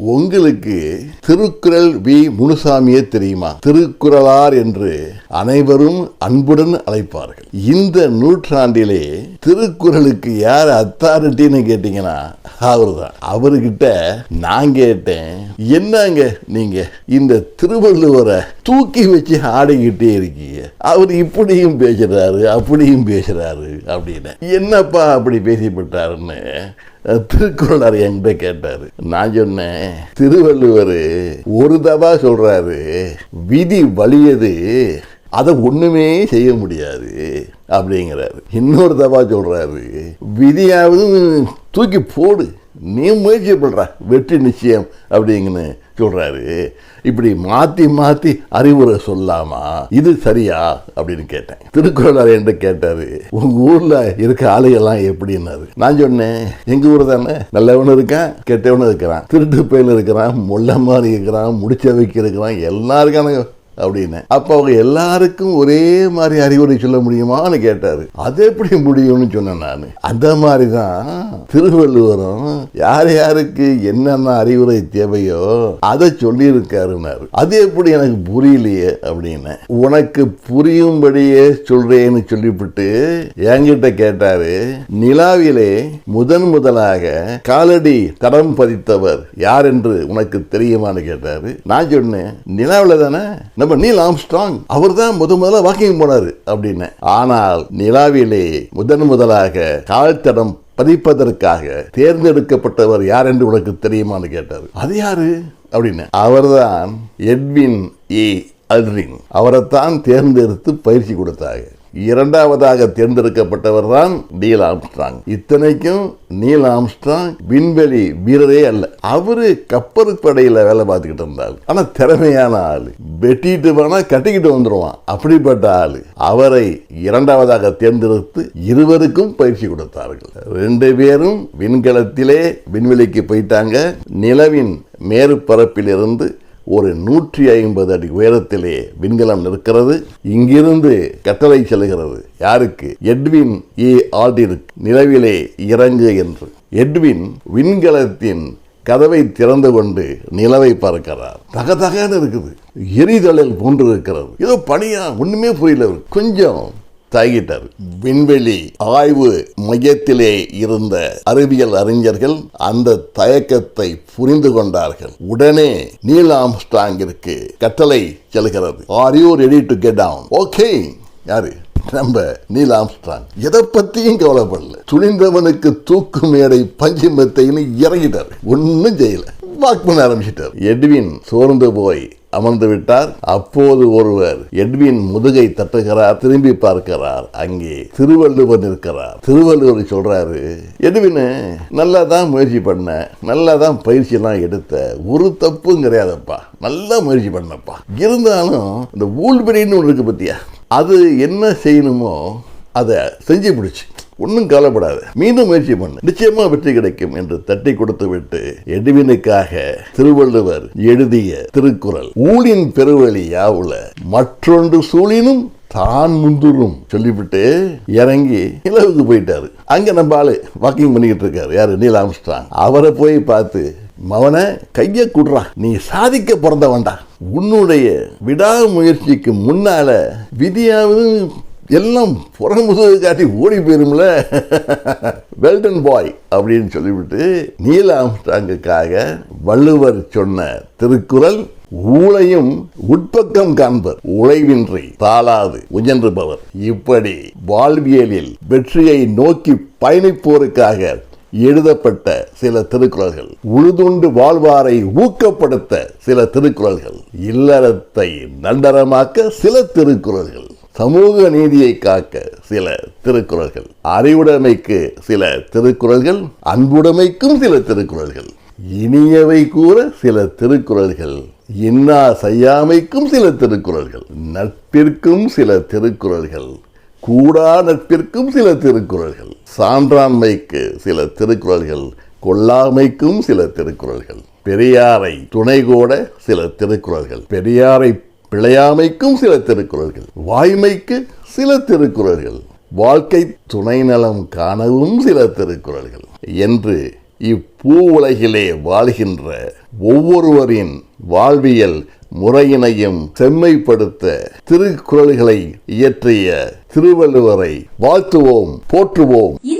உங்களுக்கு திருக்குறள் வி. முனுசாமியே தெரியுமா? திருக்குறளார் என்று அனைவரும் அன்புடன் அழைப்பார்கள். இந்த நூற்றாண்டிலே திருக்குறளுக்கு யார் அத்தாரிட்டின்னு கேட்டீங்கன்னா அவர்தான். அவர்கிட்ட நான் கேட்டேன் என்னங்க நீங்க இந்த திருவள்ளுவரை தூக்கி வச்சு ஆடிக்கிட்டே இருக்கீங்க. அவர் இப்படியும் பேசுறாரு அப்படியும் பேசுறாரு அப்படின்னு. என்னப்பா அப்படி பேசிவிட்டாருன்னு திருக்குறளார் என்கிட்ட கேட்டாரு. நான் சொன்னேன் திருவள்ளுவர் ஒரு தவா சொல்றாரு விதி வலியது அதை ஒண்ணுமே செய்ய முடியாது அப்படிங்கிறாரு. இன்னொரு தவா சொல்றாரு விதியாவது தூக்கி போடு. நீ முயற்சி பண்ற. வெற்றி நிச்சயம் அப்படிங்கன்னு சொல்றாரு. இப்படி மாத்தி மாத்தி அறிவுரை சொல்லாமா? இது சரியா? அப்படின்னு கேட்டேன். திருக்குறளார் என்று கேட்டாரு. உங்க ஊர்ல இருக்க ஆலையெல்லாம் எப்படின்னாரு. நான் சொன்னேன் எங்க ஊர் தானே? நல்லவனும் இருக்கான் கெட்டவனும் இருக்கிறான். திருட்டு பயில இருக்கிறான் முள்ள மாதிரி இருக்கிறான் முடிச்ச வைக்க இருக்கிறான் எல்லாம் இருக்கானுங்க. அப்படின்னு. அப்போ அவங்க எல்லாருக்கும் ஒரே மாதிரி அறிவுரை சொல்ல முடியுமான்னு கேட்டாரு. அது எப்படி முடியும்னு சொன்னேன் நான். அந்த மாதிரி தான் திருவள்ளுவரும் யார் யாருக்கு என்னென்ன அறிவுரை தேவையோ அதை சொல்லியிருக்காருனாரு அது எப்படி எனக்கு புரியலையே அப்படின்னு. உனக்கு புரியும்படியே சொல்றேன்னு சொல்லிவிட்டு என்கிட்ட கேட்டாரு. நிலாவிலே முதன் முதலாக காலடி தடம் பதித்தவர் யார் என்று உனக்கு தெரியுமான்னு கேட்டாரு. நான் சொன்னேன் நிலாவில் தானே? நம்ம நீல் ஆம்ஸ்ட்ராங் அவர் தான் முத முதல்ல வாக்கிங் போனாரு அப்படின்னு. ஆனால் நிலாவிலே முதன் முதலாக கால் தடம் பதிப்பதற்காக தேர்ந்தெடுக்கப்பட்டவர் யார் என்று உனக்கு தெரியுமான்னு கேட்டார். அது யாரு? அப்படின்னு. அவர்தான் எட்வின் ஏ. அல்ரின் அவரைத்தான் தேர்ந்தெடுத்து பயிற்சி கொடுத்தாங்க இரண்டாவதாக தேர்ந்தெடுக்கப்பட்டவர் தான் நீல் ஆம்ஸ்ட்ராங். இத்தனைக்கும் நீல் ஆம்ஸ்ட்ராங் விண்வெளி வீரரே அல்ல. அவரு கப்பல் படையில் வேலை பார்த்துக்கிட்டு இருந்தார். ஆனா திறமையான ஆளு. வெட்டிட்டு வேணா கட்டிக்கிட்டு வந்துருவான். அப்படிப்பட்ட ஆளு. அவரை இரண்டாவதாக தேர்ந்தெடுத்து இருவருக்கும் பயிற்சி கொடுத்தார்கள். ரெண்டு பேரும் விண்கலத்திலே விண்வெளிக்கு போயிட்டாங்க. நிலவின் மேற்பரப்பிலிருந்து ஒரு நூற்றி ஐம்பது அடி உயரத்திலே விண்கலம் நிற்கிறது. இங்கிருந்து கட்டளை செல்கிறது. யாருக்கு? எட்வின் ஏ ஆல்டிற்கு நிலவிலே இறங்கு என்று. எட்வின் விண்கலத்தின் கதவை திறந்து கொண்டு நிலவை பார்க்கிறார். தகதகன்னு இருக்குது. எரிதழல் போன்று இருக்கிறது ஏதோ பணியா ஒண்ணுமே புரியல. கொஞ்சம் தாகிட்டார் விண்வெளி ஆய்வு மையத்திலே இருந்த அறிவியல் அறிஞர்கள் அந்த தயக்கத்தை புரிந்து கொண்டார்கள். உடனே நீல் ஆம்ஸ்டாங்கிற்கு கட்டளை செல்கிறது. Are you ready to get down okay யாரு? நம்ம நீல் ஆம்ஸ்ட்ராங். எதை பத்தியும் கவலைப்படல. துணிந்தவனுக்கு தூக்கு மேடை பஞ்சு மெத்தைன்னு இறங்கிட்டார். ஒன்னும் செய்யல. வாக் பண்ண ஆரம்பிச்சிட்டார். எட்வின் சோர்ந்து போய் அமர்ந்து விட்டார் அப்போது ஒருவர் எட்வின் முதுகை தட்டுகிறார் திரும்பி பார்க்கிறார். அங்கே திருவள்ளுவர் இருக்கிறார் திருவள்ளுவர் சொல்றாரு எட்வின் நல்லா தான் முயற்சி பண்ண நல்லா தான் பயிற்சி எல்லாம் எடுத்த ஒரு தப்பும் கிடையாதப்பா. நல்லா முயற்சி பண்ணப்பா. இருந்தாலும் இந்த ஊழ்பெரின்னு ஒன்று இருக்கு பத்தியா? அது என்ன செய்யணுமோ அதை செஞ்சு பிடிச்சி ஒன்றும் கவலைப்படாது. மீண்டும் முயற்சி பண்ணு. நிச்சயமா வெற்றி கிடைக்கும் என்று தட்டி கொடுத்து விட்டு எடிவினுக்காக திருவள்ளுவர் எழுதிய திருக்குறள் ஊழின் பெருவழி யாவுல மற்றொன்று சூழினும் தான் முந்துரும் சொல்லிவிட்டு இறங்கி நிலவுக்கு போயிட்டாரு. அங்க நம்ம ஆளு வாக்கிங் பண்ணிக்கிட்டு இருக்காரு. யாரு? நீல் ஆம்ஸ்டாங் அவரை போய் பார்த்து மவனை கைய குடுறா. நீ சாதிக்க பிறந்தவன்டா. உன்னுடைய விடாமுயற்சிக்கு முன்னால விதியாவது எல்லாம் புறமுதுகு காட்டி ஓடி போயிரும்ல. வெல்டன் பாய் அப்படின்னு சொல்லிவிட்டு நீல ஆம்ஸ்டாங்குக்காக வள்ளுவர் சொன்ன திருக்குறள் ஊழையும் உட்பக்கம் காண்பர் உழைவின்றி தாளாது உயன்றுபவர் இப்படி வாழ்வியலில் வெற்றியை நோக்கி பயணிப்போருக்காக எழுதப்பட்ட சில திருக்குறள்கள் உழுதுண்டு வாழ்வாரை ஊக்கப்படுத்த சில திருக்குறள்கள் இல்லறத்தை நல்லறமாக்க சில திருக்குறள்கள். சமூக நீதியை காக்க சில திருக்குறள்கள் அறிவுடைமைக்கு சில திருக்குறள்கள் அன்புடைமைக்கும் சில திருக்குறள்கள். இனியவை கூற சில திருக்குறள்கள் இன்னா செய்யாமைக்கும் சில திருக்குறள்கள். நட்பிற்கும் சில திருக்குறள்கள் கூடா நட்பிற்கும் சில திருக்குறள்கள். சான்றாண்மைக்கு சில திருக்குறள்கள் கொள்ளாமைக்கும் சில திருக்குறள்கள். பெரியாரை துணை கூட சில திருக்குறள்கள். பெரியாரை பிழையாமைக்கும் சில திருக்குறள்கள் வாய்மைக்கு சில திருக்குறள்கள் வாழ்க்கை துணை நலம் காணவும் சில திருக்குறள்கள் என்று இப்பூ உலகிலே வாழ்கின்ற ஒவ்வொருவரின் வாழ்வியல் முறையினையும் செம்மைப்படுத்த திருக்குறள்களை இயற்றிய திருவள்ளுவரை வாழ்த்துவோம் போற்றுவோம். இந்த